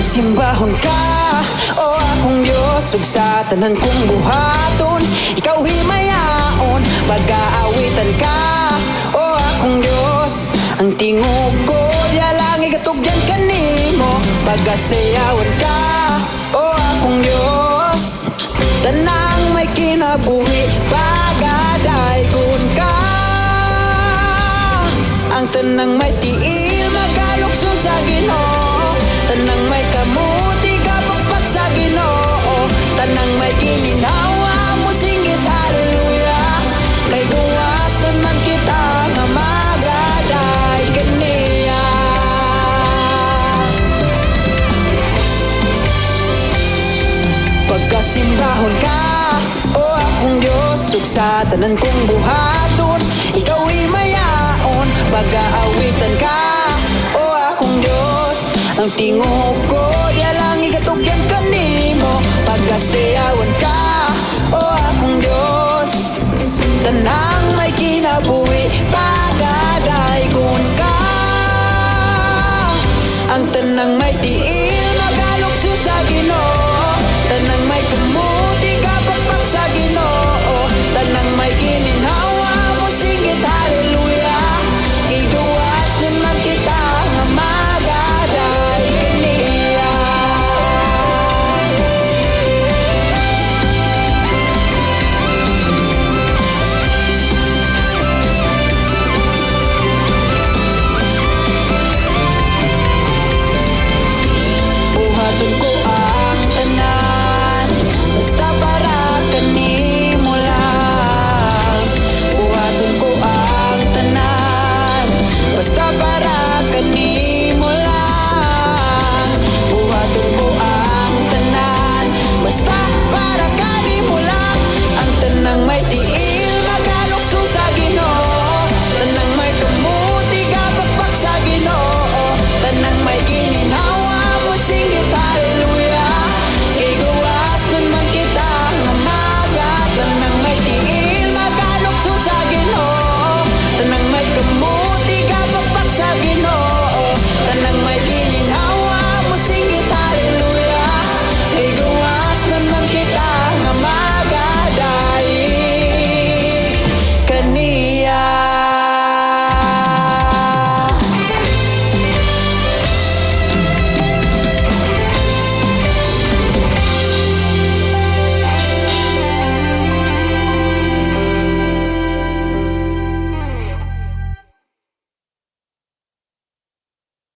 simbahon ka O akong Diyos ug sa tanan kong buhaton. Ikaw himayaon Pag-aawitan ka O akong Diyos. Ang tingog ko Di lang igatugyan kanimo. Pag-asayawan ka O akong Diyos. Tanang may kinabuhi Pagadaygon ka. Ang tanang may tiil Magalukso sa ginoo Tanang may gininawa Musingit hallelujah. Kay guwason man kita Nga magaday kaniya ka O akong Diyos ug sa tanan kong buhaton. Ikaw imayaon Pag-aawitan ka O akong Diyos. Ang tingog ko Di lang igatugyan kanimo Pagkasiyawan ka O akong Diyos. Tanang may kinabuhi Pagadaygon ka. Ang tanang may tiil